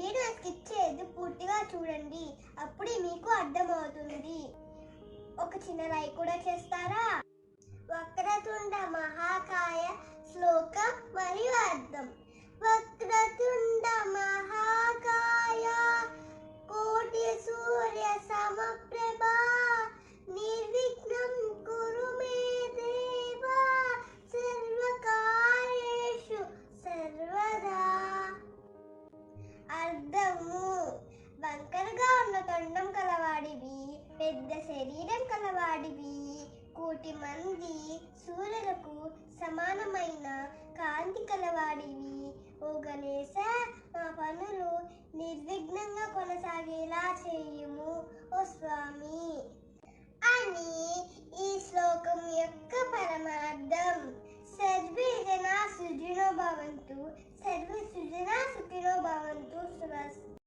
Video skip చేయదు పూర్తిగా చూడండి. అప్పుడే మీకు అర్థమవుతుంది. ఒక చిన్న లైక్ కూడా చేస్తారా? వక్రతుండ మహాకాయ శ్లోకం మరియు అర్థం. అర్థము వంకరగా ఉన్న తొండం కలవాడివి పెద్ద శరీరం కలవాడివి. కోటి మంది సూర్యులకు సమానమైన కాంతి కలవాడివి. ఓ గణేశ మా పనులు నిర్విఘ్నంగా కొనసాగేలా చేయుము. ఓ స్వామి. అని ఈ శ్లోకం యొక్క పరమార్థం. సర్వే జనా సుఖినో భవంతు భవంతు todas.